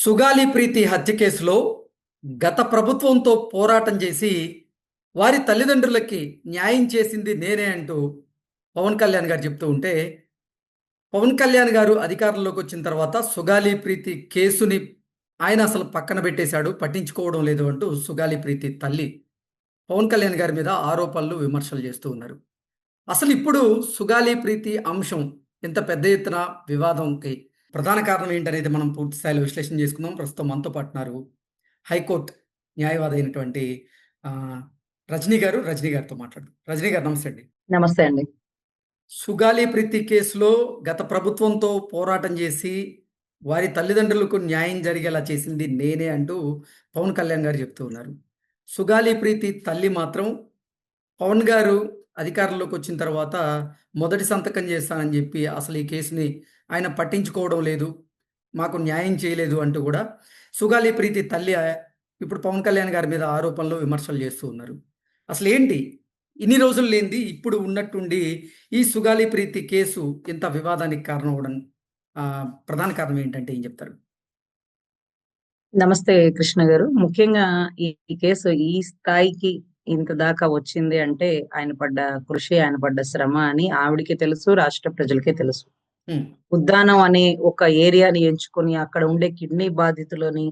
సుగాలి ప్రీతి హత్య కేసులో గత ప్రభుత్వంతో పోరాటం చేసి వారి తల్లిదండ్రులకి న్యాయం చేసింది నేనే అంటూ పవన్ కళ్యాణ్ గారు చెప్తూ ఉంటే పవన్ కళ్యాణ్ గారు అధికారంలోకి వచ్చిన తర్వాత సుగాలి ప్రీతి కేసుని ఆయన అసలు పక్కన పెట్టేశాడు పట్టించుకోవడం లేదు అంటూ సుగాలి ప్రీతి తల్లి పవన్ కళ్యాణ్ గారి మీద ఆరోపణలు విమర్శలు చేస్తూ ఉన్నారు. అసలు ఇప్పుడు సుగాలి ప్రీతి అంశం ఇంత పెద్ద ఎత్తున వివాదంకి ప్రధాన కారణం ఏంటనేది మనం పూర్తి స్థాయిలో విశ్లేషణ చేసుకుందాం. ప్రస్తుతం మనతో పాటు ఉన్నారు హైకోర్టు న్యాయవాది అయినటువంటి రజనీ గారు. రజనీ గారితో మాట్లాడు రజనీ గారు నమస్తే అండి. నమస్తే అండి. సుగాలి ప్రీతి కేసులో గత ప్రభుత్వంతో పోరాటం చేసి వారి తల్లిదండ్రులకు న్యాయం జరిగేలా చేసింది నేనే అంటూ పవన్ కళ్యాణ్ గారు చెప్తూ ఉన్నారు. సుగాలి ప్రీతి తల్లి మాత్రం పవన్ గారు అధికారంలోకి వచ్చిన తర్వాత మొదటి సంతకం చేస్తానని చెప్పి అసలు ఈ కేసుని ఆయన పట్టించుకోవడం లేదు మాకు న్యాయం చేయలేదు అంటూ కూడా సుగాలి ప్రీతి తల్లి ఇప్పుడు పవన్ కళ్యాణ్ గారి మీద ఆరోపణలు విమర్శలు చేస్తూ ఉన్నారు. అసలు ఏంటి? ఇన్ని రోజులు లేనిది ఇప్పుడు ఉన్నట్టుండి ఈ సుగాలి ప్రీతి కేసు ఇంత వివాదానికి కారణం అవడం ప్రధాన కారణం ఏంటంటే ఏం చెప్తారు? నమస్తే కృష్ణ గారు. ముఖ్యంగా ఈ కేసు ఈ స్థాయికి ఇంత దాకా వచ్చింది అంటే ఆయన పడ్డ కృషి ఆయన పడ్డ శ్రమ అని ఆవిడికి తెలుసు రాష్ట్ర ప్రజలకే తెలుసు. ఉద్దానం అనే ఒక ఏరియాని ఎంచుకొని అక్కడ ఉండే కిడ్నీ బాధితులని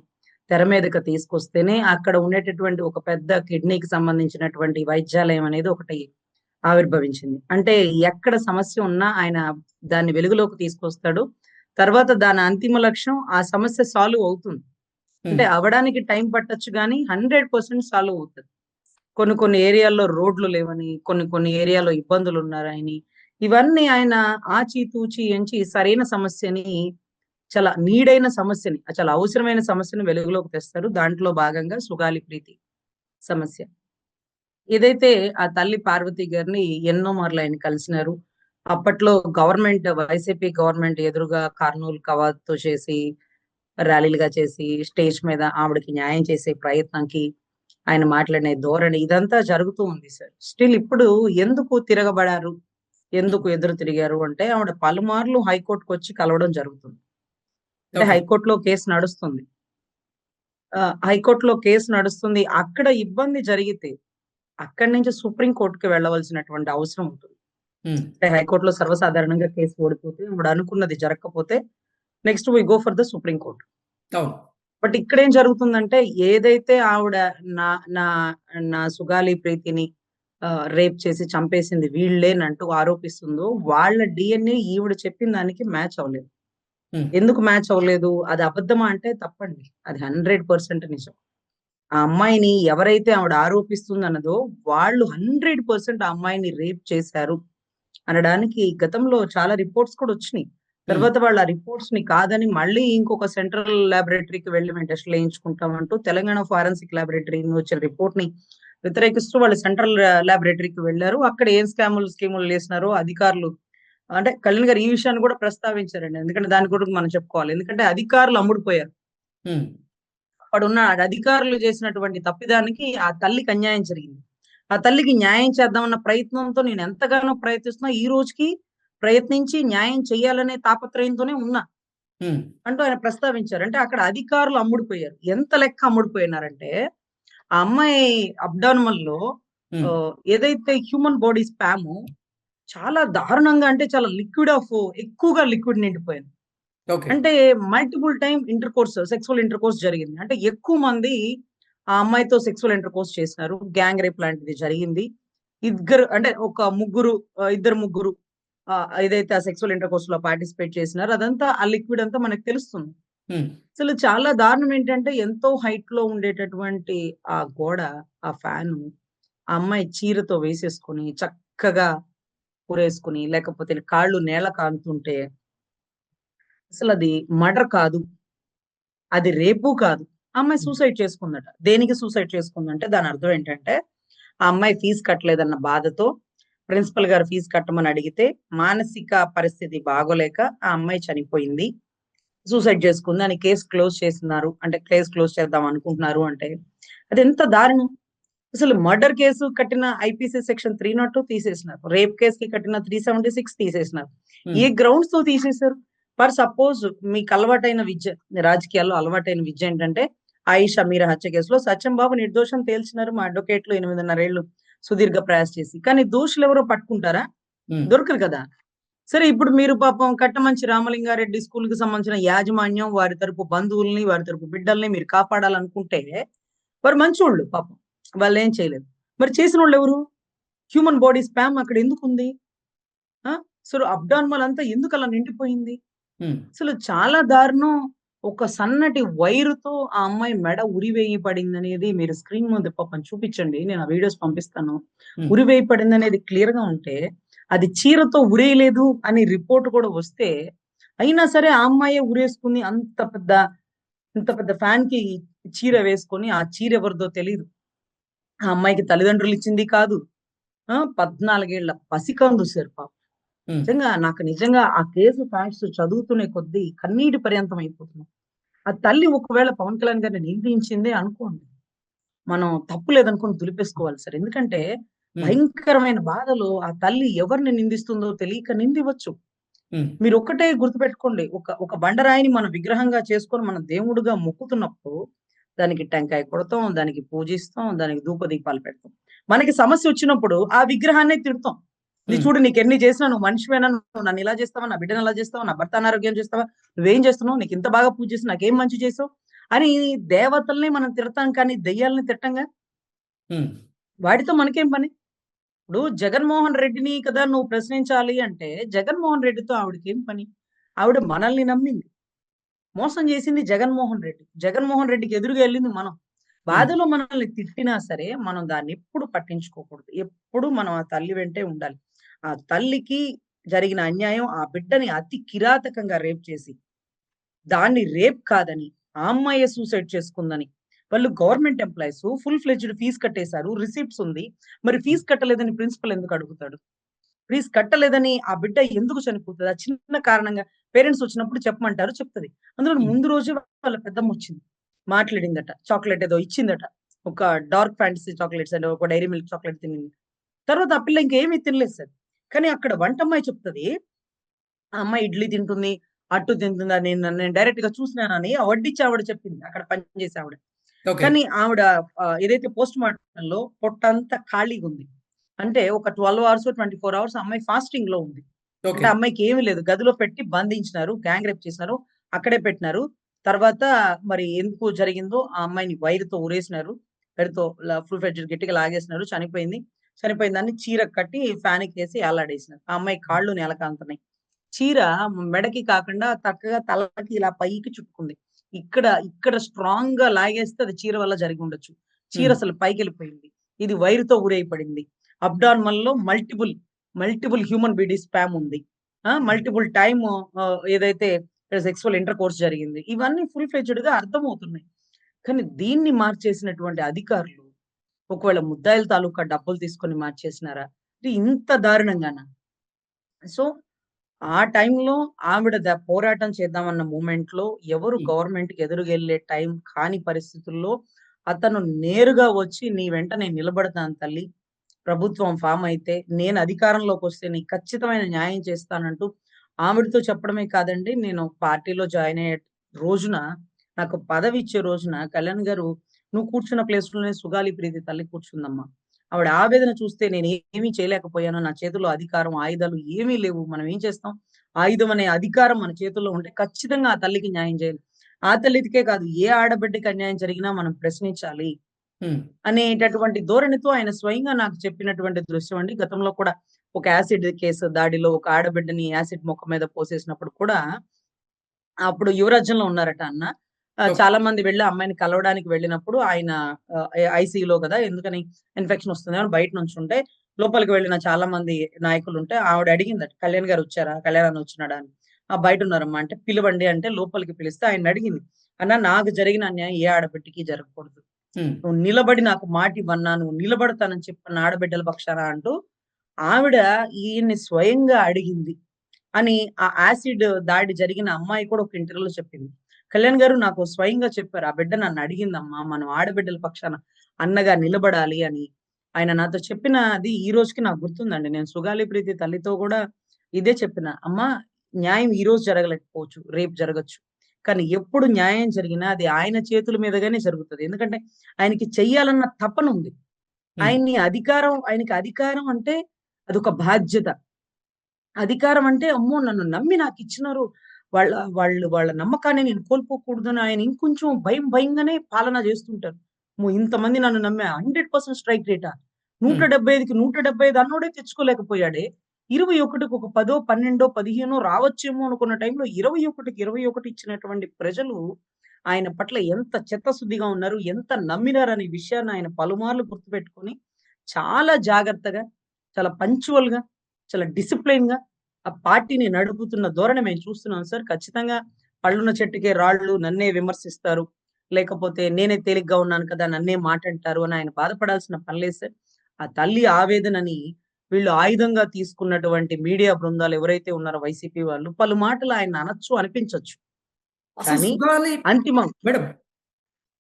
తెర మీదకి తీసుకొస్తేనే అక్కడ ఉండేటటువంటి ఒక పెద్ద కిడ్నీకి సంబంధించినటువంటి వైద్యాలయం అనేది ఒకటి ఆవిర్భవించింది. అంటే ఎక్కడ సమస్య ఉన్నా ఆయన దాన్ని వెలుగులోకి తీసుకొస్తాడు. తర్వాత దాని అంతిమ లక్ష్యం ఆ సమస్య సాల్వ్ అవుతుంది. అంటే అవడానికి టైం పట్టొచ్చు కానీ హండ్రెడ్ పర్సెంట్ సాల్వ్ అవుతుంది. కొన్ని కొన్ని ఏరియాల్లో రోడ్లు లేవని కొన్ని కొన్ని ఏరియాలో ఇబ్బందులు ఉన్నారని ఇవన్నీ ఆయన ఆచితూచి ఎంచి సరైన సమస్యని చాలా నీడైన సమస్యని చాలా అవసరమైన సమస్యని వెలుగులోకి తెస్తారు. దాంట్లో భాగంగా సుగాలి ప్రీతి సమస్య. ఏదైతే ఆ తల్లి పార్వతి గారిని ఎన్నో మార్లు ఆయన కలిసినారు అప్పట్లో గవర్నమెంట్ వైసీపీ గవర్నమెంట్ ఎదురుగా కర్నూలు కవాతుతో చేసి ర్యాలీలుగా చేసి స్టేజ్ మీద ఆవిడకి న్యాయం చేసే ప్రయత్నంకి ఆయన మాట్లాడిన ధోరణి ఇదంతా జరుగుతూ ఉంది సార్. స్టిల్ ఇప్పుడు ఎందుకు తిరగబడారు? ఎందుకు ఎదురు తిరిగారు అంటే ఆవిడ పలుమార్లు హైకోర్టుకు వచ్చి కలవడం జరుగుతుంది. అంటే. హైకోర్టులో కేసు నడుస్తుంది. హైకోర్టులో కేసు నడుస్తుంది. అక్కడ ఇబ్బంది జరిగితే అక్కడి నుంచి సుప్రీం కోర్టుకి వెళ్ళవలసినటువంటి అవసరం ఉంటుంది. అంటే హైకోర్టులో సర్వసాధారణంగా కేసు ఓడిపోతే ఆవిడ అనుకున్నది జరగకపోతే next we go for the supreme court but ఇక్కడ ఏం జరుగుతుందంటే ఏదైతే ఆవిడ నా నా నా సుగాలి ప్రీతిని రేప్ చేసి చంపేసింది వీళ్ళేనంటూ ఆరోపిస్తుందో వాళ్ళ డిఎన్ఏ ఈవిడ చెప్పిన దానికి మ్యాచ్ అవ్వలేదు. ఎందుకు మ్యాచ్ అవ్వలేదు? అది అబద్ధమా అంటే తప్పండి. అది హండ్రెడ్ పర్సెంట్ నిజం. ఆ అమ్మాయిని ఎవరైతే ఆవిడ ఆరోపిస్తుందన్నదో వాళ్ళు హండ్రెడ్ పర్సెంట్ ఆ అమ్మాయిని రేప్ చేశారు అనడానికి గతంలో చాలా రిపోర్ట్స్ కూడా వచ్చినాయి. తర్వాత వాళ్ళ రిపోర్ట్స్ని కాదని మళ్ళీ ఇంకొక సెంట్రల్ లాబొరేటరీకి వెళ్ళి మేము టెస్ట్లు వేయించుకుంటామంటూ తెలంగాణ ఫారెన్సిక్ లాబొరేటరీ వచ్చిన రిపోర్ట్ని వ్యతిరేకిస్తూ వాళ్ళు సెంట్రల్ లాబొరేటరీకి వెళ్ళారు. అక్కడ ఏం స్కాములు స్కీములు వేసినారో అధికారులు అంటే కళ్యాణ్ గారు ఈ విషయాన్ని కూడా ప్రస్తావించారండి. ఎందుకంటే దాని గురించి మనం చెప్పుకోవాలి. ఎందుకంటే అధికారులు అమ్ముడుపోయారు. అక్కడ ఉన్న అధికారులు చేసినటువంటి తప్పిదానికి ఆ తల్లికి అన్యాయం జరిగింది. ఆ తల్లికి న్యాయం చేద్దామన్న ప్రయత్నంతో నేను ఎంతగానో ప్రయత్నిస్తున్నా ఈ రోజుకి ప్రయత్నించి న్యాయం చేయాలనే తాపత్రయంతోనే ఉన్నా. అంటూ ఆయన ప్రస్తావించారు. అంటే అక్కడ అధికారులు అమ్ముడుపోయారు. ఎంత లెక్క అమ్ముడుపోయినారంటే ఆ అమ్మాయి అబ్డార్మల్లో ఏదైతే హ్యూమన్ బాడీ స్పామ్ చాలా దారుణంగా అంటే చాలా లిక్విడ్ ఆఫ్ ఎక్కువగా లిక్విడ్ నిండిపోయింది. అంటే multiple time intercourse sexual intercourse జరిగింది. అంటే ఎక్కువ మంది ఆ అమ్మాయితో సెక్సువల్ ఇంటర్ కోర్స్ చేసినారు. గ్యాంగ్ రేప్ లాంటిది జరిగింది. ఇద్దరు అంటే ఒక ముగ్గురు ఇద్దరు ముగ్గురు ఏదైతే ఆ సెక్సువల్ ఇంటర్ కోర్స్లో పార్టిసిపేట్ చేసినారో అదంతా ఆ లిక్విడ్ అంతా మనకు తెలుస్తుంది. అసలు చాలా దారుణం ఏంటంటే ఎంతో హైట్లో ఉండేటటువంటి ఆ గోడ ఆ ఫ్యాన్ ఆ అమ్మాయి చీరతో వేసేసుకుని చక్కగా కూరేసుకుని లేకపోతే కాళ్ళు నేల కాలుతుంటే అసలు అది మర్డర్ కాదు. అది రేపు కాదు. ఆ అమ్మాయి సూసైడ్ చేసుకుందట. దేనికి సూసైడ్ చేసుకుందంటే దాని అర్థం ఏంటంటే ఆ అమ్మాయి ఫీజు కట్టలేదన్న బాధతో ప్రిన్సిపల్ గారు ఫీజు కట్టమని అడిగితే మానసిక పరిస్థితి బాగోలేక ఆ అమ్మాయి చనిపోయింది. సూసైడ్ చేసుకుంది. అని కేసు క్లోజ్ చేస్తున్నారు. అంటే కేసు క్లోజ్ చేద్దాం అనుకుంటున్నారు అంటే అది ఎంత దారుణం. అసలు మర్డర్ కేసు కట్టిన IPC section three nought two తీసేసినారు. Rape case కి కట్టిన త్రీ సెవెంటీ సిక్స్ తీసేసినారు. ఏ గ్రౌండ్స్తో తీసేశారు? ఫర్ సపోజ్ మీకు అలవాటైన విద్య రాజకీయాల్లో అలవాటైన విద్య ఏంటంటే ఆయిషా మీరా హత్య కేసులో సత్యం బాబు నిర్దోషం తేల్చినారు మా అడ్వకేట్లు ఎనిమిదిన్నరేళ్ళు సుదీర్ఘ ప్రయాస చేసి. కానీ దోషులు ఎవరో పట్టుకుంటారా దొరకరు కదా. సరే ఇప్పుడు మీరు పాపం కట్టమంచి రామలింగారెడ్డి స్కూల్కి సంబంధించిన యాజమాన్యం వారి తరపు బంధువుల్ని వారి తరపు బిడ్డల్ని మీరు కాపాడాలనుకుంటే వారు మంచోళ్ళు పాపం. వాళ్ళు ఏం చేయలేదు మరి చేసిన వాళ్ళు ఎవరు? హ్యూమన్ బాడీ స్పామ్ అక్కడ ఎందుకు ఉంది ఆ? అసలు అబ్డాన్మల్ అంతా ఎందుకు అలా నిండిపోయింది అసలు చాలా దారుణం. ఒక సన్నటి వైరుతో ఆ అమ్మాయి మెడ ఉరివేయి పడింది అనేది మీరు స్క్రీన్ ముందు పాపం చూపించండి నేను ఆ వీడియోస్ పంపిస్తాను. ఉరివేయి పడింది అనేది క్లియర్గా ఉంటే అది చీరతో ఉరేయలేదు అని రిపోర్ట్ కూడా వస్తే అయినా సరే ఆ అమ్మాయే ఉరేసుకుని అంత పెద్ద ఇంత పెద్ద ఫ్యాన్కి చీర వేసుకొని ఆ చీర ఎవరిదో తెలియదు ఆ అమ్మాయికి తల్లిదండ్రులు ఇచ్చింది కాదు. ఆ పద్నాలుగేళ్ళ పసికందు సార్ పాప. నిజంగా నాకు నిజంగా ఆ కేసు ఫ్యాక్ట్స్ చదువుతునే కొద్దీ కన్నీటి పర్యంతం అయిపోతున్నాం. ఆ తల్లి ఒకవేళ పవన్ కళ్యాణ్ గారిని నిందించిందే అనుకోండి మనం తప్పు లేదనుకుని దులిపేసుకోవాలి సార్. ఎందుకంటే భయంకరమైన బాధలో ఆ తల్లి ఎవరిని నిందిస్తుందో తెలియక నిందివచ్చు. మీరు ఒక్కటే గుర్తుపెట్టుకోండి ఒక ఒక బండరాయిని మన విగ్రహంగా చేసుకొని మన దేవుడుగా మొక్కుతున్నప్పుడు దానికి టెంకాయ కొడతాం దానికి పూజిస్తాం దానికి ధూప దీపాలు పెడతాం. మనకి సమస్య వచ్చినప్పుడు ఆ విగ్రహాన్నే తిడతాం. నీ చూడు నీకు ఎన్ని చేసినా నువ్వు మనిషివేనా? నువ్వు నన్ను ఇలా చేస్తావా? నా బిడ్డను అలా చేస్తావా? నా భర్త అనారోగ్యం చేస్తావా? నువ్వేం చేస్తున్నావు? నీకు ఇంత బాగా పూజ చేసి నాకేం మంచి చేసావు? అని దేవతల్ని మనం తిడతాం కానీ దెయ్యాలని తిట్టంగా? వాటితో మనకేం పని? ఇప్పుడు జగన్మోహన్ రెడ్డిని కదా నువ్వు ప్రశ్నించాలి అంటే జగన్మోహన్ రెడ్డితో ఆవిడకి ఏం పని? ఆవిడ మనల్ని నమ్మింది. మోసం చేసింది జగన్మోహన్ రెడ్డి. జగన్మోహన్ రెడ్డికి ఎదురుగా వెళ్ళింది మనం. బాధలో మనల్ని తిట్టినా సరే మనం దాన్ని ఎప్పుడు పట్టించుకోకూడదు. ఎప్పుడు మనం ఆ తల్లి వెంటే ఉండాలి. ఆ తల్లికి జరిగిన అన్యాయం ఆ బిడ్డని అతి కిరాతకంగా రేప్ చేసి దాన్ని రేప్ కాదని ఆ అమ్మాయి సూసైడ్ చేసుకుందని. వాళ్ళు government employees full fledged fees కట్టేశారు రిసిప్ట్స్ ఉంది. మరి ఫీజు కట్టలేదని ప్రిన్సిపల్ ఎందుకు అడుగుతాడు? ఫీజు కట్టలేదని ఆ బిడ్డ ఎందుకు చనిపోతుంది? ఆ చిన్న కారణంగా పేరెంట్స్ వచ్చినప్పుడు చెప్పమంటారు చెప్తుంది. అందులో. ముందు రోజు వాళ్ళ పెద్దమ్మ వచ్చింది మాట్లాడిందట చాక్లెట్ ఏదో ఇచ్చిందట. ఒక డార్క్ ఫ్యాంటసీ చాక్లెట్స్ అంటే ఒక డైరీ మిల్క్ చాక్లెట్ తినింది. తర్వాత ఆ పిల్ల ఇంకేమీ తినలేదు సార్. కానీ అక్కడ వంట అమ్మాయి చెప్తుంది ఆ అమ్మాయి ఇడ్లీ తింటుంది అట్టు తింటుందా నేను నేను డైరెక్ట్గా చూసినానని వడ్డిచ్చి ఆవిడ చెప్పింది అక్కడ పనిచేసే ఆవిడ. కానీ ఆవిడ ఏదైతే పోస్ట్ మార్టం లో పొట్టంతా ఖాళీగా ఉంది అంటే ఒక twelve hours twenty four hours అమ్మాయి ఫాస్టింగ్లో ఉంది అంటే అమ్మాయికి ఏమీ లేదు. గదిలో పెట్టి బంధించినారు గ్యాంగ్ రేప్ చేసినారు అక్కడే పెట్టినారు. తర్వాత మరి ఎందుకు జరిగిందో ఆ అమ్మాయిని వైరుతో ఉరేసినారు వైరుతో ఫుల్ ఫ్లెడ్జ్ గట్టిగా లాగేసినారు చనిపోయింది. చనిపోయిన దాన్ని చీర కట్టి ఫ్యాన్ వేసి ఏలాడేసినారు. ఆ అమ్మాయి కాళ్ళు నేలకాంతున్నాయి. చీర మెడకి కాకుండా చక్కగా తలకి ఇలా పైకి చుట్టుకుంది. ఇక్కడ ఇక్కడ స్ట్రాంగ్గా లాగేస్తే అది చీర వల్ల జరిగి ఉండొచ్చు. చీర. అసలు పైకి వెళ్ళిపోయింది. ఇది వైరుతో ఊరైపడింది అబ్డార్మల్లో మల్టిపుల్ మల్టిపుల్ హ్యూమన్ బీడీ స్పామ్ ఉంది. మల్టిపుల్ టైమ్ ఏదైతే సెక్సువల్ ఇంటర్ కోర్స్ జరిగింది. ఇవన్నీ ఫుల్ ఫ్లెడ్జ్డ్గా అర్థమవుతున్నాయి. కానీ దీన్ని మార్చేసినటువంటి అధికారులు ఒకవేళ ముద్దాయిల తాలూకా డబ్బులు తీసుకొని మార్చేసినారా? ఇది ఇంత దారుణంగానా? సో ఆ టైంలో ఆవిడ పోరాటం చేద్దామన్న మూమెంట్లో ఎవరు. గవర్నమెంట్కి ఎదురుగెళ్ళే టైం కాని పరిస్థితుల్లో అతను నేరుగా వచ్చి నీ వెంట నేను నిలబడతాను తల్లి. ప్రభుత్వం ఫామ్ అయితే నేను అధికారంలోకి వస్తే నీకు ఖచ్చితమైన న్యాయం చేస్తానంటూ ఆవిడతో చెప్పడమే కాదండి. నేను పార్టీలో జాయిన్ అయ్యే రోజున నాకు పదవి ఇచ్చే రోజున కళ్యాణ్ గారు నువ్వు కూర్చున్న ప్లేస్లోనే సుగాలి ప్రీతి తల్లి కూర్చుందమ్మా. ఆవిడ ఆవేదన చూస్తే నేను ఏమీ చేయలేకపోయాను నా చేతిలో అధికారం ఆయుధాలు ఏమీ లేవు. మనం ఏం చేస్తాం? ఆయుధం అనే అధికారం మన చేతుల్లో ఉంటే ఖచ్చితంగా ఆ తల్లికి న్యాయం చేయాలి. ఆ తల్లికే కాదు ఏ ఆడబిడ్డకి అన్యాయం జరిగినా మనం ప్రశ్నించాలి అనేటటువంటి ధోరణితో ఆయన స్వయంగా నాకు చెప్పినటువంటి దృశ్యం అండి. గతంలో కూడా ఒక యాసిడ్ కేసు దాడిలో ఒక ఆడబిడ్డని యాసిడ్ మొక్క మీద పోసేసినప్పుడు కూడా అప్పుడు యువరాజ్యంలో ఉన్నారట అన్న. చాలా మంది వెళ్ళి అమ్మాయిని కలవడానికి వెళ్ళినప్పుడు ఆయన ఐసీయూలో కదా ఎందుకని ఇన్ఫెక్షన్ వస్తుంది అని బయట నుంచి ఉంటే లోపలికి వెళ్ళిన చాలా మంది నాయకులు ఉంటే ఆవిడ అడిగిందట కళ్యాణ్ గారు వచ్చారా? కళ్యాణ్ అన్న వచ్చినాడా? అని. ఆ బయట ఉన్నారమ్మా అంటే పిలవండి అంటే లోపలికి పిలిస్తే ఆయన అడిగింది. అన్న నాకు జరిగిన అన్యాయం ఏ ఆడబిడ్డకి జరగకూడదు. నువ్వు నిలబడి నాకు మాట ఇవ్వన్నా నువ్వు నిలబడతానని చెప్పిన ఆడబిడ్డల పక్షాన అంటూ ఆవిడ ఈయన్ని స్వయంగా అడిగింది. అని ఆ యాసిడ్ దాడి జరిగిన అమ్మాయి కూడా ఒక ఇంటర్వ్యూలో చెప్పింది. కళ్యాణ్ గారు నాకు స్వయంగా చెప్పారు ఆ బిడ్డ నన్ను అడిగిందమ్మా మనం ఆడబిడ్డల పక్షాన అన్నగా నిలబడాలి అని ఆయన నాతో చెప్పినది ఈ రోజుకి నాకు గుర్తుందండి నేను సుగాలి ప్రీతి తల్లితో కూడా ఇదే చెప్పిన అమ్మా న్యాయం ఈ రోజు జరగలేకపోవచ్చు. రేపు జరగొచ్చు. కానీ ఎప్పుడు న్యాయం జరిగినా అది ఆయన చేతుల మీదుగానే జరుగుతది. ఎందుకంటే ఆయనకి చెయ్యాలన్న తపనుంది. హ్మ్. ఆయన్ని అధికారం ఆయనకి అధికారం అంటే అదొక బాధ్యత. అధికారం అంటే అమ్మో! నన్ను నమ్మి నాకిచ్చినారు. వాళ్ళ వాళ్ళు వాళ్ళ నమ్మకాన్ని నేను కోల్పోకూడదని ఆయన ఇంకొంచెం భయం భయంగానే పాలన చేస్తుంటారు. ఇంతమంది నన్ను నమ్మా 100% స్ట్రైక్ రేటా? హ్మ్. 175కి 175 అన్నోడే తెచ్చుకోలేకపోయాడే. 21కి ఒక 10, 12, 15 రావచ్చేమో అనుకున్న టైంలో 21కి 21 ఇచ్చినటువంటి ప్రజలు ఆయన పట్ల ఎంత చిత్తశుద్ధిగా ఉన్నారు, ఎంత నమ్మినారనే విషయాన్ని ఆయన పలుమార్లు గుర్తుపెట్టుకొని చాలా జాగ్రత్తగా, చాలా పంక్చువల్‌గా, చాలా డిసిప్లిన్‌గా ఆ పార్టీని నడుపుతున్న ధోరణి మేము చూస్తున్నాం సార్. ఖచ్చితంగా పళ్ళున్న చెట్టుకే రాళ్ళు నన్నే విమర్శిస్తారు. లేకపోతే నేనే తేలిగ్గా ఉన్నాను కదా! నన్నే మాటంటారు అని ఆయన బాధపడాల్సిన పని లేదు సార్. ఆ తల్లి ఆవేదనని వీళ్ళు ఆయుధంగా తీసుకున్నటువంటి మీడియా బృందాలు ఎవరైతే ఉన్నారో వైసీపీ వాళ్ళు పలుమాటలు ఆయన్ని అనొచ్చు, అనిపించొచ్చు. అసలు కానీ సుగాలి అంతిమం మేడం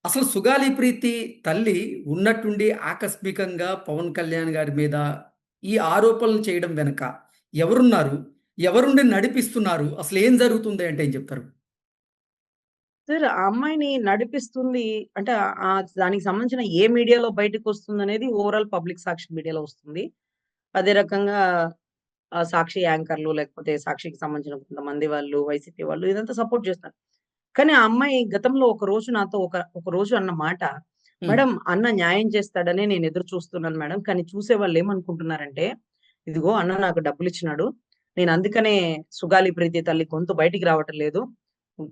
అసలు సుగాలి ప్రీతి తల్లి ఉన్నట్టుండి ఆకస్మికంగా పవన్ కళ్యాణ్ గారి మీద ఈ ఆరోపణలు చేయడం వెనక ఎవరున్నారు? ఎవరుండి నడిపిస్తున్నారు? అసలు ఏం జరుగుతుంది అంటే ఏం చెప్తారు? సార్ ఆ అమ్మాయిని నడిపిస్తుంది అంటే దానికి సంబంధించిన ఏ మీడియాలో బయటకొస్తుందనేది ఓవరాల్ పబ్లిక్ సాక్షి మీడియాలో వస్తుంది. అదే రకంగా సాక్షి యాంకర్‌లు లేకపోతే సాక్షికి సంబంధించిన కొంతమంది వాళ్ళు, వైసీపీ వాళ్ళు ఇదంతా సపోర్ట్ చేస్తారు. కానీ ఆ అమ్మాయి గతంలో ఒక రోజు నాతో ఒక ఒక రోజు అన్న మాట. "మేడం అన్న న్యాయం చేస్తాడనే నేను ఎదురు చూస్తున్నాను మేడం. కానీ చూసేవాళ్ళు ఏమనుకుంటున్నారంటే, ఇదిగో అన్న నాకు డబ్బులిచ్చినాడు. నేను అందుకనే సుగాలి ప్రీతి తల్లి గొంతు బయటికి రావటం లేదు.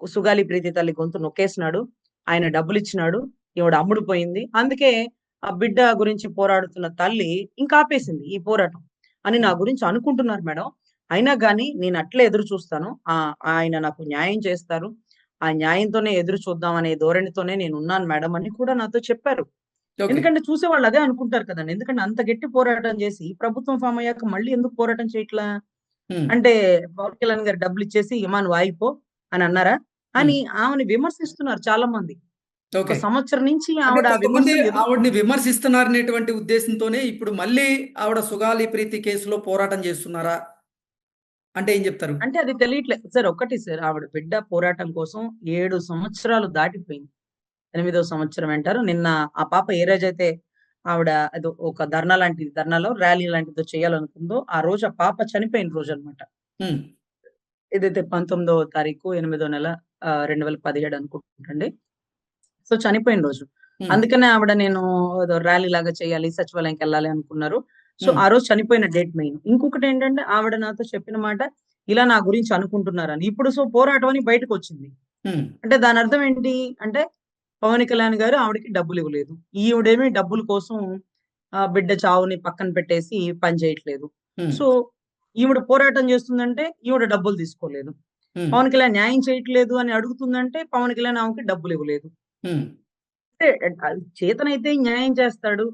సుగాలి ప్రీతి తల్లి గొంతు నొక్కేసినాడు. ఆయన డబ్బులిచ్చినాడు. ఈవిడ అమ్ముడుపోయింది. అందుకే ఆ బిడ్డ గురించి పోరాడుతున్న తల్లి ఇంకా ఆపేసింది ఈ పోరాటం" అని నా గురించి అనుకుంటున్నారు మేడం. అయినా గాని నేను అట్లే ఎదురు చూస్తాను. ఆహ్, ఆయన నాకు న్యాయం చేస్తారు. ఆ న్యాయంతోనే ఎదురు చూద్దాం అనే ధోరణితోనే నేనున్నాను మేడం అని కూడా నాతో చెప్పారు. ఎందుకంటే చూసేవాళ్ళు అదే అనుకుంటారు కదండీ. ఎందుకంటే అంత గట్టి పోరాటం చేసి ప్రభుత్వం ఫార్మ్ అయ్యాక మళ్ళీ ఎందుకు పోరాటం చేయట్లా? అంటే పవన్ కళ్యాణ్ గారు డబ్బులిచ్చేసి "ఇమ్మా నువ్వు ఆగిపో" అని అన్నారా? అని. ఆమెని విమర్శిస్తున్నారు చాలా మంది. ఒక. సంవత్సరం నుంచి ఆవిడ ఆవిడని విమర్శిస్తున్నారనేటువంటి ఉద్దేశంతోనే ఇప్పుడు మళ్ళీ ఆవిడ సుగాలి ప్రీతి కేసులో పోరాటం చేస్తున్నారా? అంటే ఏం చెప్తారు? అంటే అది తెలియట్లే. సార్ ఒక్కటి సార్ ఆవిడ బిడ్డ పోరాటం కోసం 7 సంవత్సరాలు దాటిపోయింది. ఎనిమిదో సంవత్సరం అంటారు. నిన్న ఆ పాప ఏ రోజైతే ఆవిడ ఏదో ఒక ధర్నా లాంటిది ధర్నాలో ర్యాలీ లాంటిదో చేయాలనుకుందో, ఆ రోజు ఆ పాప చనిపోయిన రోజన్నమాట. హ్మ్. ఏదైతే 19వ తారీఖు, ఎనిమిదో నెల ఆహ్, 2017 అనుకుంటండి. సో, చనిపోయిన రోజు. అందుకనే ఆవిడ నేను ర్యాలీ లాగా చేయాలి, సచివాలయంకెళ్ళాలి అనుకున్నారు. సో. ఆ రోజు చనిపోయిన డేట్ మెయిన్. ఇంకొకటేంటంటే ఆవిడ నాతో చెప్పిన మాట, ఇలా నా గురించి అనుకుంటున్నారని. ఇప్పుడు సో, పోరాటం అని బయటకొచ్చింది. హ్మ్. అంటే దానర్థం ఏంటి? అంటే పవన్ కళ్యాణ్ గారు ఆవిడకి డబ్బులివ్వలేదు. ఈవిడేమి డబ్బుల కోసం ఆహ్, బిడ్డ చావుని పక్కన పెట్టేసి పని చేయట్లేదు. సో, ఈవిడ పోరాటం చేస్తుందంటే ఈవిడ డబ్బులు తీసుకోలేదు. పవన్ కళ్యాణ్ న్యాయం చేయట్లేదు అని అడుగుతుందంటే పవన్ కళ్యాణ్ ఆమెకి. అంటే ఆహ్, చేతనైతే న్యాయం చేస్తాడు.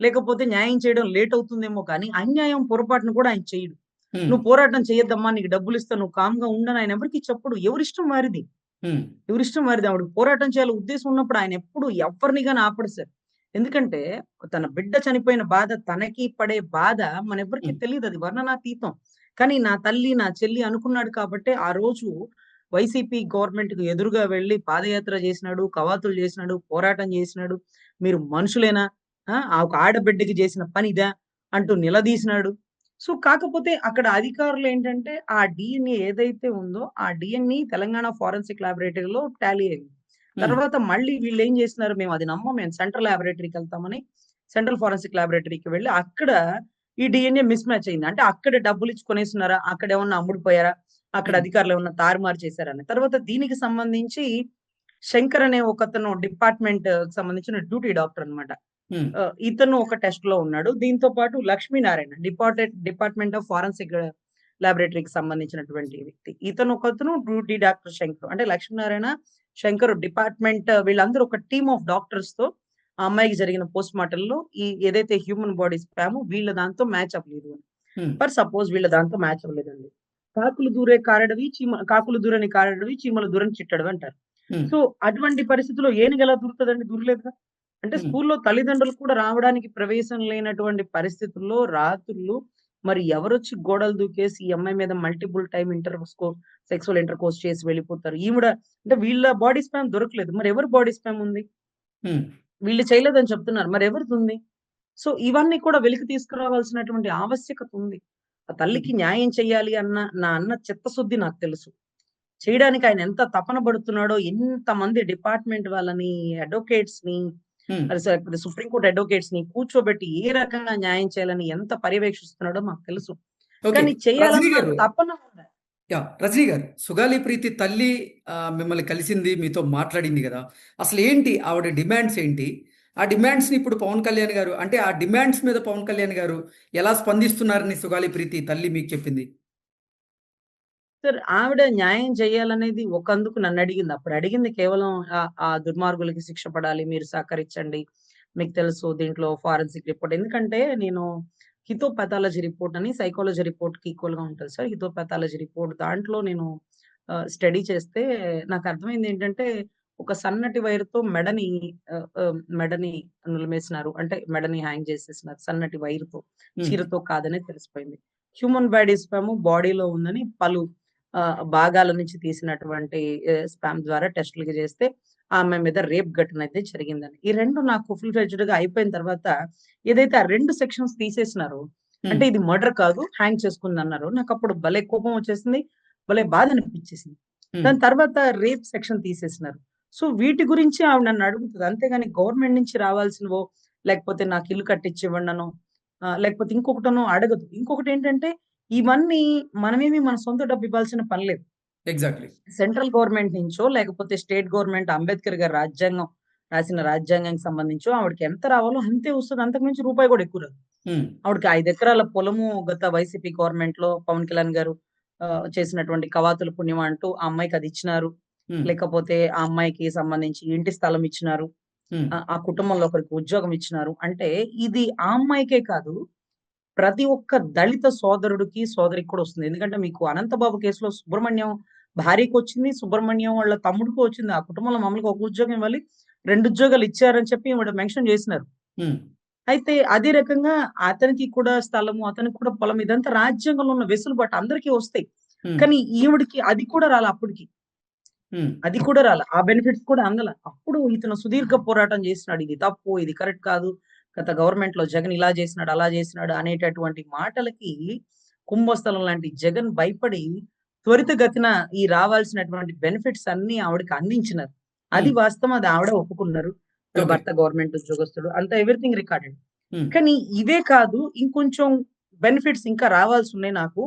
లేకపోతే న్యాయం చేయడం లేట్ అవుతుందేమో కానీ, అన్యాయం పొరపాటును కూడా ఆయన చెయ్యడు. హ్మ్. "నువ్వు పోరాటం చేయొద్దమ్మా! నీకు డబ్బులిస్తా. నువ్వు కామ్‌గా ఉండు" అని ఆయన ఎవరికీ చెప్పడు. ఎవరిష్టం వారిది. ఎవరిష్టం వారిది. ఆవిడకి పోరాటం చేయాలి ఉద్దేశం ఉన్నప్పుడు ఆయన ఎప్పుడు ఎవ్వరిని గాని ఆపడు సార్. ఎందుకంటే తన బిడ్డ చనిపోయిన బాధ తనకి పడే బాధ మనెవ్వరికీ హ్మ్. తెలీదది వర్ణనాతీతం. కానీ నా తల్లి, నా చెల్లి అనుకున్నాడు కాబట్టే ఆ రోజు వైసీపీ గవర్నమెంట్‌కి ఎదురుగా వెళ్ళి పాదయాత్ర చేసినాడు, కవాతులు చేసినాడు, పోరాటం చేసినాడు. మీరు మనుషులేనా? ఆ! ఆ ఒక ఆడబిడ్డకి చేసిన పనిదా? అంటూ నిలదీసినాడు. సో, కాకపోతే అక్కడ అధికారులేంటంటే ఆ డీఎన్ఏ ఏదైతే ఉందో ఆ డీఎన్‌ని తెలంగాణ ఫోరెన్సిక్ లాబొరేటరీలో టాలీ అయింది. తర్వాత మళ్ళీ వీళ్ళేం చేసినారు, మేము అది నమ్మం. మేము సెంట్రల్ లాబొరేటరీకెళ్తామని సెంట్రల్ ఫోరెన్సిక్ లాబొరేటరీకి వెళ్ళి అక్కడ ఈ డీఎన్ఏ మిస్ మ్యాచ్ అయింది. అంటే అక్కడ డబ్బులిచ్చి కొనేసున్నారా? అక్కడేమన్నా అమ్ముడుపోయారా? అక్కడ హ్మ్. అధికారులేమన్నా తారుమారు చేశారని. తర్వాత దీనికి సంబంధించి శంకర్ అనే ఒకతను డిపార్ట్‌మెంట్‌కి సంబంధించిన డ్యూటీ డాక్టర్ అన్నమాట. ఇతను ఒక టెస్ట్‌లో ఉన్నాడు. దీంతో పాటు Lakshminarayana departed department of forensic లాబొరేటరీకి సంబంధించినటువంటి వ్యక్తి. ఇతను ఒకతను డ్యూటీ డాక్టర్ శంకర్. అంటే లక్ష్మీనారాయణ, శంకర్ డిపార్ట్‌మెంట్ వీళ్ళందరూ ఒక టీమ్ ఆఫ్ డాక్టర్స్‌తో ఆ అమ్మాయికి జరిగిన పోస్ట్‌మార్టంలో ఈ ఏదైతే హ్యూమన్ బాడీ స్పామ్ వీళ్ళ దాంతో మ్యాచ్ అవ్వలేదు అని. ఫర్ సపోజ్ వీళ్ళ దాంతో మ్యాచ్ అవ్వలేదండి. కాకులు దూరే కారడవి చీమ కాకులు దూరని కారడవి చీమలు దూరని చిట్టడవి అంటారు. సో, అటువంటి పరిస్థితిలో ఏనుగు ఎలా దూరుతదండి? దూరలేదుగా. అంటే. స్కూల్లో తల్లిదండ్రులు కూడా రావడానికి ప్రవేశం లేనటువంటి పరిస్థితుల్లో రాత్రుళ్ళు మరి ఎవరొచ్చి గోడలు దూకేసి ఈ అమ్మాయి మీద multiple time inter sexual intercourse చేసి వెళ్ళిపోతారు. ఈవిడ అంటే వీళ్ళ బాడీ స్పామ్ దొరకలేదు. మరి ఎవరి బాడీ స్పామ్ ఉంది? వీళ్ళు చేయలేదని చెప్తున్నారు. మరి ఎవరిది ఉంది? సో ఇవన్నీ కూడా వెలికి తీసుకురావాల్సినటువంటి ఆవశ్యకత ఉంది. ఆ తల్లికి న్యాయం చేయాలి అన్న నా అన్న చిత్తశుద్ధి నాకు తెలుసు. చేయడానికి ఆయన ఎంత తపన పడుతున్నాడో ఎంత మంది డిపార్ట్మెంట్ వాళ్ళని అడ్వకేట్స్ని. మరి స- ఇప్పుడు సుప్రీంకోర్టు అడ్వకేట్స్ని కూర్చోబెట్టి ఏ రకంగా న్యాయం చేయాలని ఎంత పర్యవేక్షిస్తున్నాడో మాకు తెలుసు. కానీ ఉండాలి. యా రజనీ గారు సుగాలి ప్రీతి తల్లి మిమ్మల్ని కలిసింది మీతో మాట్లాడింది కదా. అసలు ఏంటి ఆవిడ డిమాండ్స్ ఏంటి? ఆ డిమాండ్స్ని ఇప్పుడు పవన్ కళ్యాణ్ గారు అంటే ఆ డిమాండ్స్ మీద పవన్ కళ్యాణ్ గారు ఎలా స్పందిస్తున్నారని సుగాలి ప్రీతి తల్లి మీకు చెప్పింది? సార్ ఆవిడ న్యాయం చేయాలనేది ఒకందుకు నన్ను అడిగింది అప్పుడు అడిగింది కేవలం ఆ- దుర్మార్గులకి శిక్ష పడాలి మీరు సహకరించండి మీకు తెలుసు దీంట్లో ఫారెన్సిక్ రిపోర్ట్. ఎందుకంటే నేను హితోపాథాలజీ రిపోర్ట్ అని సైకాలజీ రిపోర్ట్కి ఈక్వల్గా ఉంటుంది సార్. హితోపాథాలజీ రిపోర్ట్ దాంట్లో నేను స్టడీ చేస్తే నాకు అర్థమైంది ఏంటంటే ఒక సన్నటి వైర్తో మెడని మెడని నులిమేసినారు. అంటే మెడని హ్యాంగ్ చేసేసినారు సన్నటి వైర్తో ఉమ్, చీరతో కాదనే తెలిసిపోయింది. హ్యూమన్ బాడీ స్పామ్ బాడీలో ఉందని పలు భాగాల నుంచి తీసినటువంటి స్పామ్ ద్వారా టెస్టులు చేస్తే ఆ అమ్మాయి మీద రేప్ ఘటన అయితే జరిగిందని ఈ రెండు నాకు ఫుల్ ఫ్లెడ్జ్డ్గా అయిపోయిన తర్వాత ఏదైతే ఆ రెండు సెక్షన్స్ తీసేసినారో అంటే ఇది మర్డర్ కాదు హ్యాంగ్ చేసుకుంది అన్నారు నాకు అప్పుడు భలే కోపం వచ్చేసింది భలే బాధ అనిపించేసింది. దాని తర్వాత రేప్ సెక్షన్ తీసేసినారు. సో వీటి గురించి ఆవిడ నన్ను అడుగుతుంది అంతేగాని గవర్నమెంట్ నుంచి రావాల్సినవో లేకపోతే నాకు ఇల్లు కట్టించి ఇవ్వండనో లేకపోతే ఇంకొకటనో అడగదు. ఇంకొకటి ఏంటంటే ఇవన్నీ మనమేమి మన సొంత డబ్బు ఇవ్వాల్సిన పని లేదు. ఎగ్జాక్ట్లీ సెంట్రల్ గవర్నమెంట్ నుంచో లేకపోతే స్టేట్ గవర్నమెంట్ అంబేద్కర్ గారి రాజ్యాంగం రాసిన రాజ్యాంగానికి సంబంధించో ఆవిడకి ఎంత రావాలో అంతే వస్తుంది. అంతకు మించి రూపాయి కూడా ఎక్కువ రాదు. ఆవిడకి ఐదు ఎకరాల పొలము గత వైసీపీ గవర్నమెంట్లో పవన్ కళ్యాణ్ గారు చేసినటువంటి కవాతుల పుణ్యం అంటూ ఆ అమ్మాయికి అది ఇచ్చినారు. లేకపోతే ఆ అమ్మాయికి సంబంధించి ఇంటి స్థలం ఇచ్చినారు. ఆ కుటుంబంలో ఒకరికి ఉద్యోగం ఇచ్చినారు. అంటే ఇది ఆ అమ్మాయికే కాదు ప్రతి ఒక్క దళిత సోదరుడికి సోదరికి కూడా వస్తుంది. ఎందుకంటే మీకు అనంతబాబు కేసులో సుబ్రహ్మణ్యం భార్యకి వచ్చింది. సుబ్రహ్మణ్యం వాళ్ళ తమ్ముడికి వచ్చింది. ఆ కుటుంబంలో మామూలుగా ఒక ఉద్యోగం ఇవ్వాలి. రెండు ఉద్యోగాలు ఇచ్చారని చెప్పి ఈవిడ మెన్షన్ చేసినారు. అయితే అదే రకంగా అతనికి కూడా స్థలము అతనికి కూడా పొలం ఇదంతా రాజ్యాంగంలో ఉన్న వెసులుబాటు అందరికీ వస్తాయి. కానీ ఈవిడికి అది కూడా రాలే అప్పటికి. అది కూడా రాలే. ఆ బెనిఫిట్స్ కూడా అందల. అప్పుడు ఇతను సుదీర్ఘ పోరాటం చేసినాడు. ఇది తప్పు ఇది కరెక్ట్ కాదు. గత గవర్నమెంట్లో జగన్ ఇలా చేసినాడు అలా చేసినాడు అనేటటువంటి మాటలకి కుంభస్థలం లాంటి జగన్ భయపడి త్వరితగతిన ఈ రావాల్సినటువంటి బెనిఫిట్స్ అన్ని ఆవిడకి అందించినారు. అది వాస్తవం అది ఆవిడ ఒప్పుకున్నారు. భర్త గవర్నమెంట్ ఉద్యోగస్తుడు. అంత ఎవ్రీథింగ్ రికార్డెడ్. కానీ ఇవే కాదు ఇంకొంచెం బెనిఫిట్స్ ఇంకా రావాల్సి ఉన్నాయి నాకు.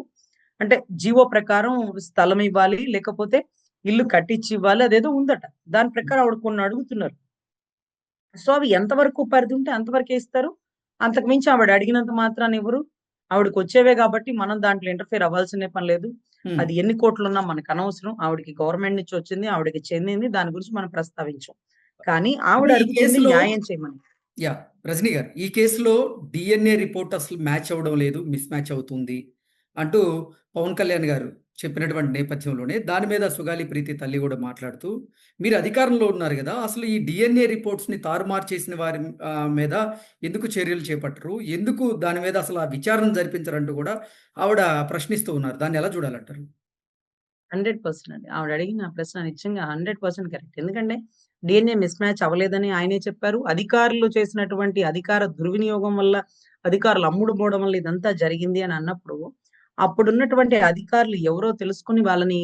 అంటే జీవో ప్రకారం స్థలం ఇవ్వాలి లేకపోతే ఇల్లు కట్టించి ఇవ్వాలి అదేదో ఉందట. దాని ప్రకారం ఆవిడ కొన్ని అడుగుతున్నారు. సో అవి ఎంతవరకు పరిధి ఉంటే అంతవరకే ఇస్తారు? అంతకు మించి ఆవిడ అడిగినంత మాత్రాన్ని ఇవ్వరు ఆవిడకి వచ్చేవే కాబట్టి మనం దాంట్లో ఇంటర్ఫేర్ అవ్వాల్సిన పని లేదు. అది ఎన్ని కోట్లు ఉన్నా మనకు అనవసరం. ఆవిడకి గవర్నమెంట్ నుంచి వచ్చింది ఆవిడకి చెందింది దాని గురించి మనం ప్రస్తావించాం. కానీ ఆవిడ అడుగుతుంది న్యాయం చేయమని. యా రజనీ గారు ఈ కేసులో డిఎన్ఏ రిపోర్ట్ అసలు మ్యాచ్ అవ్వడం లేదు మిస్ మ్యాచ్ అవుతుంది. అంటూ పవన్ కళ్యాణ్ గారు చెప్పినటువంటి నేపథ్యంలోనే దాని మీద సుగాలి ప్రీతి తల్లి కూడా మాట్లాడుతూ మీరు అధికారంలో ఉన్నారు కదా అసలు ఈ డిఎన్ఏ రిపోర్ట్స్ని తారుమారు చేసిన వారి మీద ఎందుకు చర్యలు చేపట్టరు? ఎందుకు దాని మీద అసలు ఆ విచారణ జరిపించరంటూ కూడా ఆవిడ ప్రశ్నిస్తూ ఉన్నారు. దాన్ని ఎలా చూడాలంటారు? హండ్రెడ్ పర్సెంట్ అండి. ఆవిడ అడిగిన ప్రశ్న నిజంగా హండ్రెడ్ పర్సెంట్ కరెక్ట్. ఎందుకంటే డిఎన్ఏ మిస్ మ్యాచ్ అవ్వలేదని ఆయనే చెప్పారు. అధికారులు చేసినటువంటి అధికార దుర్వినియోగం వల్ల అధికారులు అమ్ముడు పోవడం వల్ల ఇదంతా జరిగింది అని అన్నప్పుడు అప్పుడున్నటువంటి అధికారులు ఎవరో తెలుసుకుని వాళ్ళని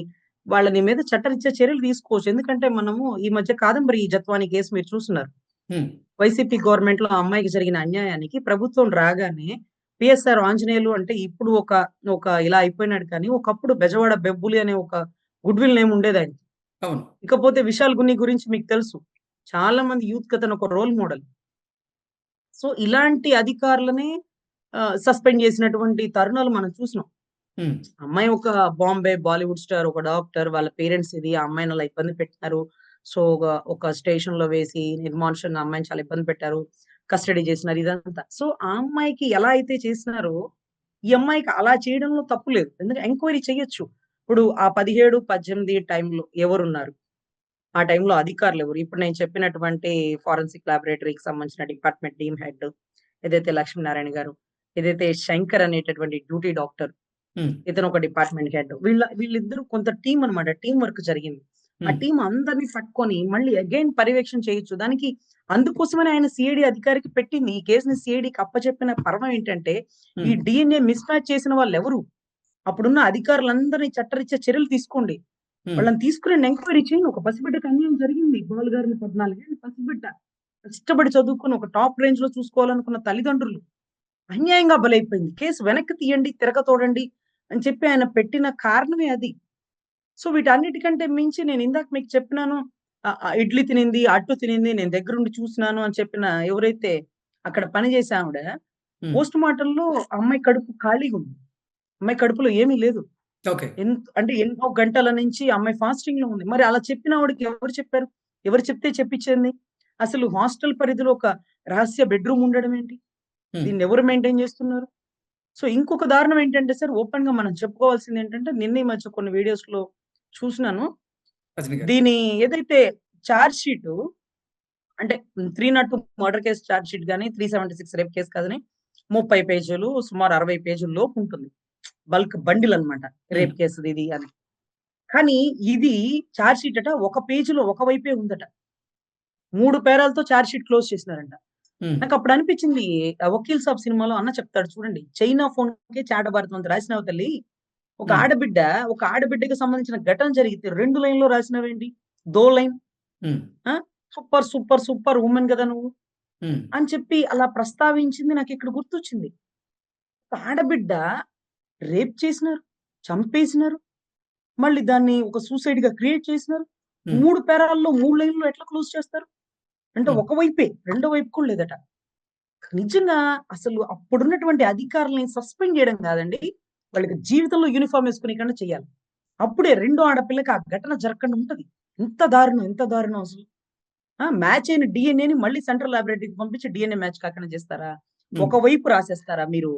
వాళ్ళని మీద చట్టరీత్యా చర్యలు తీసుకోవచ్చు. ఎందుకంటే మనము ఈ మధ్య కాదంబరి జత్వాని కేసు మీరు చూస్తున్నారు. వైసీపీ గవర్నమెంట్లో అమ్మాయికి జరిగిన అన్యాయానికి ప్రభుత్వం రాగానే పిఎస్ఆర్ ఆంజనేయులు అంటే ఇప్పుడు ఒక ఒక ఇలా అయిపోయినాడు కానీ ఒకప్పుడు బెజవాడ బెబ్బులి అనే ఒక గుడ్ విల్ నేమ్ ఉండేది ఆయన అవును. ఇకపోతే విశాల్ గున్ని గురించి మీకు తెలుసు. చాలా మంది యూత్ అతను ఒక రోల్ మోడల్. సో ఇలాంటి అధికారులని సస్పెండ్ చేసినటువంటి తరుణాలు మనం చూసినాం. అమ్మాయి ఒక బాంబే బాలీవుడ్ స్టార్ ఒక డాక్టర్ వాళ్ళ పేరెంట్స్ ఇది ఆ అమ్మాయిని అలా ఇబ్బంది పెట్టినారు. సో ఒక- ఒక స్టేషన్లో వేసి నిర్మానుషంగా అమ్మాయిని చాలా ఇబ్బంది పెట్టారు కస్టడీ చేసినారు ఇదంతా. సో ఆ అమ్మాయికి ఎలా అయితే చేసినారో ఈ అమ్మాయికి అలా చేయడంలో తప్పు లేదు. ఎందుకంటే ఎంక్వైరీ చేయొచ్చు ఇప్పుడు ఆ పదిహేడు పద్దెనిమిది టైంలో ఎవరున్నారు? ఆ టైంలో అధికారులు ఎవరు? ఇప్పుడు నేను చెప్పినటువంటి ఫారెన్సిక్ లాబొరేటరీకి సంబంధించిన డిపార్ట్మెంట్ టీమ్ హెడ్ ఏదైతే లక్ష్మీనారాయణ గారు ఏదైతే శంకర్ అనేటటువంటి డ్యూటీ డాక్టర్ ఇతను ఒక డిపార్ట్మెంట్ హెడ్. వీళ్ళ వీళ్ళిద్దరు కొంత టీం అన్నమాట. టీం వర్క్ జరిగింది. ఆ. టీం అందరినీ పట్టుకొని మళ్ళీ అగైన్ పర్యవేక్షణ చేయొచ్చు. దానికి అందుకోసమనే ఆయన సిఐడి అధికారికి పెట్టింది. ఈ కేసుని సిఐడికి అప్పచెప్పిన పర్వం ఏంటంటే ఈ. డిఎన్ఏ మిస్ మ్యాచ్ చేసిన వాళ్ళు ఎవరు అప్పుడున్న అధికారులందరినీ చట్టరీత్యా చర్యలు తీసుకోండి. వాళ్ళని తీసుకుని ఎంక్వైరీ చేయండి. ఒక పసిబిడ్డకు అన్యాయం జరిగింది. బాల్ గారిని పద్నాలుగేళ్ళు పసిబిడ్డ. కష్టపడి చదువుకుని ఒక టాప్ రేంజ్లో చూసుకోవాలనుకున్న తల్లిదండ్రులు. అన్యాయంగా బలైపోయింది. కేసు వెనక్కి తీయండి తిరగతోడండి అని చెప్పి ఆయన పెట్టిన కారణమే అది. సో వీటన్నిటికంటే మించి నేను ఇందాక మీకు చెప్పినాను ఇడ్లీ తినింది అట్టు తినింది నేను దగ్గరుండి చూసినాను అని చెప్పిన ఎవరైతే అక్కడ పని చేసే ఆవిడ. పోస్ట్ మార్టం లో అమ్మాయి కడుపు ఖాళీగా ఉంది అమ్మాయి కడుపులో ఏమీ లేదు. అంటే ఎన్నో గంటల నుంచి అమ్మాయి ఫాస్టింగ్లో ఉంది. మరి అలా చెప్పిన ఆవిడకి ఎవరు చెప్పారు? ఎవరు చెప్తే చెప్పించింది? అసలు హాస్టల్ పరిధిలో ఒక రహస్య బెడ్రూమ్ ఉండడం ఏంటి. దీన్ని ఎవరు మెయింటైన్ చేస్తున్నారు? సో ఇంకొక దారుణం ఏంటంటే సార్ ఓపెన్గా మనం చెప్పుకోవాల్సింది ఏంటంటే నిన్న ఈ మధ్య కొన్ని వీడియోస్లో చూసినాను. దీని ఏదైతే చార్జ్ షీట్ అంటే three not two murder case charge sheet కానీ three seventy six rape case కాదని ముప్పై పేజీలు సుమారు అరవై పేజీల లోపు ఉంటుంది. బల్క్ బండిల్ అన్నమాట రేప్ కేసు ఇది అని. కానీ ఇది చార్జ్ షీట్ అట ఒక పేజీలో ఒక వైపే ఉందట. మూడు పేరాలతో చార్జ్ షీట్ క్లోజ్ చేసినారంట. నాకు అప్పుడు అనిపించింది వకీల్ సాబ్ సినిమాలో అన్న చెప్తాడు చూడండి. చైనా ఫోన్ కే చాట భారతం అంత రాసినావు తల్లి. ఒక. ఆడబిడ్డ ఒక ఆడబిడ్డకి సంబంధించిన ఘటన జరిగితే రెండు లైన్లో రాసినవేంటి? దో line. Super super super woman కదా నువ్వు. అని చెప్పి అలా ప్రస్తావించింది నాకు ఇక్కడ గుర్తొచ్చింది. ఒక ఆడబిడ్డ రేప్ చేసినారు చంపేసినారు మళ్ళీ దాన్ని ఒక సూసైడ్గా క్రియేట్ చేసినారు. మూడు పేరాల్లో మూడు లైన్లు ఎట్లా క్లోజ్ చేస్తారు? అంటే. ఒక వైపే రెండో వైపు కూడా లేదట. నిజంగా అసలు అప్పుడున్నటువంటి అధికారులని సస్పెండ్ చేయడం కాదండి వాళ్ళకి జీవితంలో యూనిఫామ్ వేసుకునే కన్నా చేయాలి. అప్పుడే రెండో ఆడపిల్లకి ఆ ఘటన జరగకుండా ఉంటది. ఎంత దారుణం ఎంత దారుణం అసలు. మ్యాచ్ అయిన డిఎన్ఏని మళ్ళీ సెంట్రల్ లాబొరేటరీకి పంపించి డిఎన్ఏ మ్యాచ్ కాకుండా చేస్తారా? హ్మ్. ఒక వైపు రాసేస్తారా మీరు?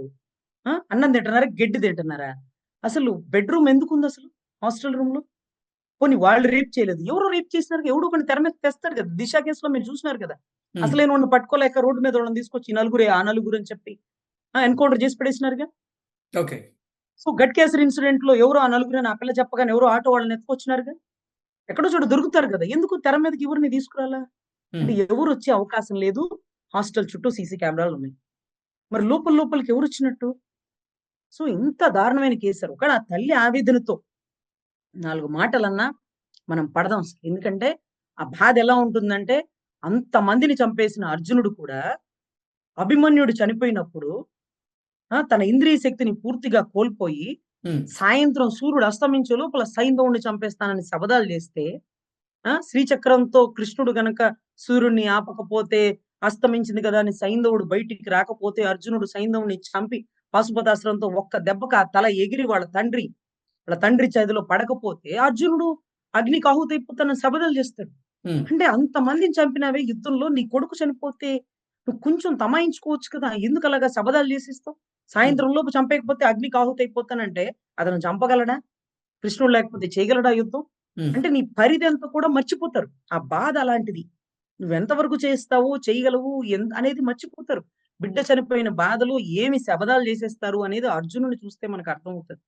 ఆ, అన్నం తింటున్నారా? గడ్డి తింటున్నారా? అసలు బెడ్రూమ్ ఎందుకు ఉంది అసలు? హాస్టల్ రూమ్లో పోనీ వాళ్ళు రేప్ చేయలేదు. ఎవరో రేప్ చేసినారు? ఎవడో కొన్ని తెర మీద తెస్తాడు కదా. దిశ కేసులో మీరు చూసినారు కదా. అసలే వాడిని పట్టుకోలేక రోడ్డు మీద వాళ్ళని తీసుకొచ్చి నలుగురే ఆ నలుగురు అని చెప్పి ఎన్కౌంటర్ చేసి పడేసినారుగా ఓకే. సో గట్కేసర్ ఇన్సిడెంట్లో ఎవరో ఆ నలుగురు అని ఆ పిల్ల చెప్పగానే ఎవరో ఆటో వాళ్ళని ఎత్తుకొచ్చినారుగా ఎక్కడో చోట దొరుకుతారు కదా. ఎందుకు తెర మీదకి ఎవరిని తీసుకురాలా? అంటే. ఎవరు వచ్చే అవకాశం లేదు. హాస్టల్ చుట్టూ సీసీ కెమెరాలు ఉన్నాయి. మరి లోపల లోపలికి ఎవరు వచ్చినట్టు? సో ఇంత దారుణమైన కేసారు ఒకవేళ ఆ తల్లి ఆవేదనతో నాలుగు మాటలన్నా మనం పడదాం. ఎందుకంటే ఆ బాధ ఎలా ఉంటుందంటే అంత మందిని చంపేసిన అర్జునుడు కూడా అభిమన్యుడు చనిపోయినప్పుడు తన ఇంద్రియ శక్తిని పూర్తిగా కోల్పోయి. సాయంత్రం సూర్యుడు అస్తమించే లోపల సైంధవుని చంపేస్తానని శబదాలు చేస్తే ఆ శ్రీచక్రంతో కృష్ణుడు గనక సూర్యుడిని ఆపకపోతే అస్తమించింది కదా అని సైంధవుడు బయటికి రాకపోతే అర్జునుడు సైంధవుని చంపి పాశుపతాస్త్రంతో ఒక్క దెబ్బకి ఆ తల ఎగిరి వాళ్ళ తండ్రి వాళ్ళ తండ్రి చేతిలో పడకపోతే అర్జునుడు అగ్నికి ఆహుతైపోతానని శబదాలు చేస్తాడు. అంటే అంత మందిని చంపినవే యుద్ధంలో నీ కొడుకు చనిపోతే నువ్వు కొంచెం తమాయించుకోవచ్చు కదా ఎందుకు అలాగా శబదాలు చేసిస్తావు సాయంత్రం లోపు చంపేయకపోతే అగ్నికి ఆహుతైపోతానంటే అతను చంపగలడా? కృష్ణుడు లేకపోతే చేయగలడా యుద్ధం. అంటే నీ పరిధి అంతా కూడా మర్చిపోతారు. ఆ బాధ అలాంటిది. నువ్వు ఎంతవరకు చేస్తావు చేయగలవు ఎన్- అనేది మర్చిపోతారు. బిడ్డ చనిపోయిన బాధలో ఏమి శబదాలు చేసేస్తారు అనేది అర్జునుని చూస్తే మనకు అర్థమవుతుంది.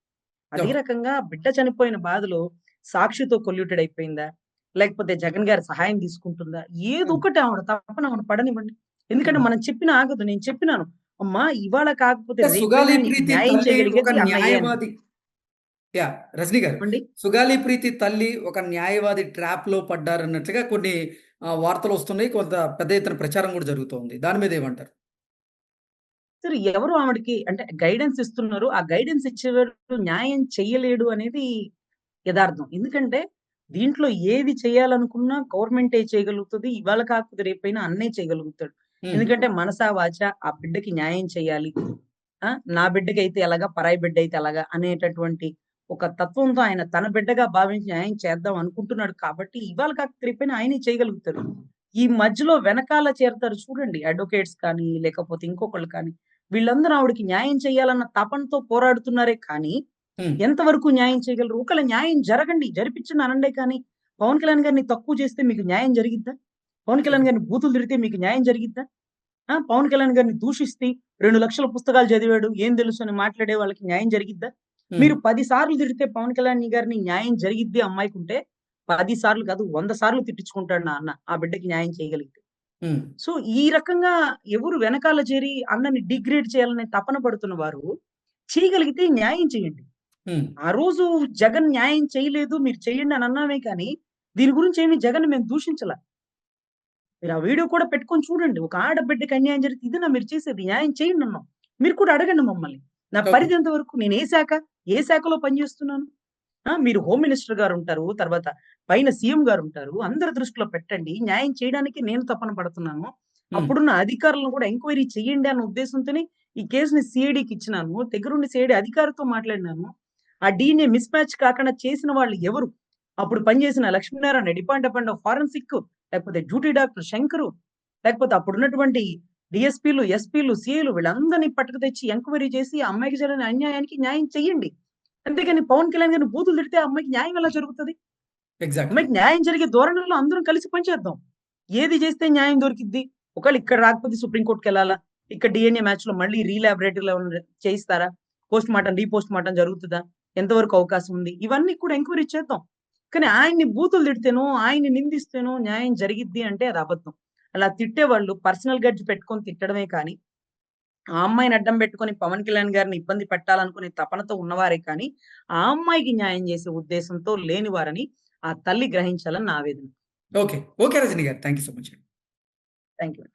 అదే. రకంగా బిడ్డ చనిపోయిన బాధలో సాక్షితో కొల్యూటెడ్ అయిపోయిందా? లేకపోతే జగన్ గారి సహాయం తీసుకుంటుందా? ఏదో. ఒకటి ఆవిడ తప్పన ఆవిడ పడనివ్వండి. ఎందుకంటే. మనం చెప్పిన ఆగదు నేను చెప్పినాను. అమ్మా ఇవాళ కాకపోతే న్యాయవాది. యా రజనీ గారు. సుగాలి ప్రీతి తల్లి ఒక న్యాయవాది ట్రాప్లో పడ్డారన్నట్లుగా కొన్ని వార్తలు వస్తున్నాయి. కొంత పెద్ద ఎత్తున ప్రచారం కూడా జరుగుతోంది. దాని మీద ఏమంటారు? సరే ఎవరు ఆవిడకి అంటే గైడెన్స్ ఇస్తున్నారు. ఆ గైడెన్స్ ఇచ్చేవారు న్యాయం చెయ్యలేడు అనేది యథార్థం ఎందుకంటే దీంట్లో ఏది చేయాలనుకున్నా గవర్నమెంట్ ఏ చేయగలుగుతుంది. ఇవాళ కాకపోతే రేపైనా అన్నే చేయగలుగుతాడు. ఎందుకంటే మనసా వాచ ఆ బిడ్డకి న్యాయం చేయాలి ఆ? నా బిడ్డకి అయితే ఎలాగా? పరాయి బిడ్డ అయితే ఎలాగా? అనేటటువంటి ఒక తత్వంతో ఆయన తన బిడ్డగా భావించి న్యాయం చేద్దాం అనుకుంటున్నాడు కాబట్టి ఇవాళ కాకపోతే రేపైనా ఆయనే చేయగలుగుతాడు. ఈ మధ్యలో వెనకాల చేరతారు చూడండి అడ్వకేట్స్ కానీ లేకపోతే ఇంకొకళ్ళు కానీ. వీళ్ళందరూ ఆవిడకి న్యాయం చేయాలన్న తపనతో పోరాడుతున్నారే కానీ. ఎంతవరకు న్యాయం చేయగలరు ఒకవేళ న్యాయం జరగండి జరిపించండి అనండే కానీ పవన్ కళ్యాణ్ గారిని తక్కువ చేస్తే మీకు న్యాయం జరిగిద్దా పవన్ కళ్యాణ్ గారిని బూతులు తిరిగితే మీకు న్యాయం జరిగిద్దా ఆ! పవన్ కళ్యాణ్ గారిని దూషిస్తే 2,00,000 పుస్తకాలు చదివాడు. ఏం తెలుసు అని మాట్లాడే వాళ్ళకి న్యాయం జరిగిద్దా? మీరు 10 సార్లు తిడితే పవన్ కళ్యాణ్ గారిని న్యాయం జరిగిద్ది అమ్మాయికుంటే 10 సార్లు కాదు 100 సార్లు తిట్టించుకుంటాడు నా అన్న. ఆ బిడ్డకి న్యాయం చేయగలిగితే. సో, ఈ రకంగా ఎవరు వెనకాల చేరి అన్నని డిగ్రేడ్ చేయాలనే తపన పడుతున్న వారు చేయగలిగితే న్యాయం చేయండి. ఆ రోజు జగన్ న్యాయం చేయలేదు. మీరు చేయండి అని అన్నామే కానీ, దీని గురించి ఏమి జగన్‌ని మేము దూషించలా. మీరు ఆ వీడియో కూడా పెట్టుకొని చూడండి. ఒక ఆడబిడ్డకి అన్యాయం జరిగితే ఇదేనా మీరు చేసేది? న్యాయం చేయండి అన్నాం. మీరు కూడా అడగండి మమ్మల్ని. నా. పరిధి ఎంత వరకు? నేను ఏ శాఖ? ఏ శాఖలో పనిచేస్తున్నాను? మీరు హోమ్ మినిస్టర్ గారు ఉంటారు. తర్వాత పైన సీఎం గారు ఉంటారు. అందరి దృష్టిలో పెట్టండి. న్యాయం చేయడానికి నేను తపన పడుతున్నాను. అప్పుడున్న అధికారులను కూడా ఎంక్వైరీ చేయండి అన్న ఉద్దేశంతోనే ఈ కేస్‌ని సీఐడీకి ఇచ్చినాను. దగ్గరుండి సీఐడీ అధికారితో మాట్లాడినాను. ఆ డీఎన్ఏ మిస్ మ్యాచ్ కాకుండా చేసిన వాళ్ళు ఎవరు? అప్పుడు పనిచేసిన లక్ష్మీనారాయణ డిపార్ట్‌మెంట్ ఆఫ్ ఫారెన్సిక్ లేకపోతే డ్యూటీ డాక్టర్ శంకరు లేకపోతే అప్పుడున్నటువంటి డీఎస్పీలు, ఎస్పీలు, సీఐలు వీళ్ళందరిని పట్టుకు తెచ్చి ఎంక్వైరీ చేసి ఆ అమ్మాయికి జరిగిన అన్యాయానికి న్యాయం చేయండి. అంతేగాని పవన్ కళ్యాణ్ గారిని బూతులు తిడితే ఆ అమ్మాయికి న్యాయం ఎలా జరుగుతది? ఎగ్జాక్ట్‌లీ. న్యాయం జరిగే ధోరణిలో అందరం కలిసి పనిచేద్దాం. ఏది చేస్తే న్యాయం దొరికిద్ది? ఒకవేళ ఇక్కడ రాకపోతే సుప్రీం వెళ్ళాలా ఇక్కడ డిఎన్ఎ మ్యాచ్లో మళ్ళీ రీలాబరేటరీ చేయిస్తారా post mortem re post mortem జరుగుతుందా ఎంతవరకు అవకాశం ఉంది? ఇవన్నీ కూడా ఎంక్వైరీ చేద్దాం. కానీ ఆయన్ని బూతులు తిడితేనో, ఆయన్ని నిందిస్తేనో న్యాయం జరిగిద్ది అంటే అది అబద్ధం. అలా తిట్టేవాళ్ళు పర్సనల్ గ్రడ్జ్ పెట్టుకొని తిట్టడమే కానీ, ఆ అమ్మాయిని అడ్డం పెట్టుకొని పవన్ కళ్యాణ్ గారిని ఇబ్బంది పెట్టాలనుకునే తపనతో ఉన్నవారే కానీ, ఆ అమ్మాయికి న్యాయం చేసే ఉద్దేశంతో లేనివారని ఆ తల్లి గ్రహించాలని నా ఆవేదన. ఓకే. ఓకే రజనీ గారు. Thank you so much. Thank you.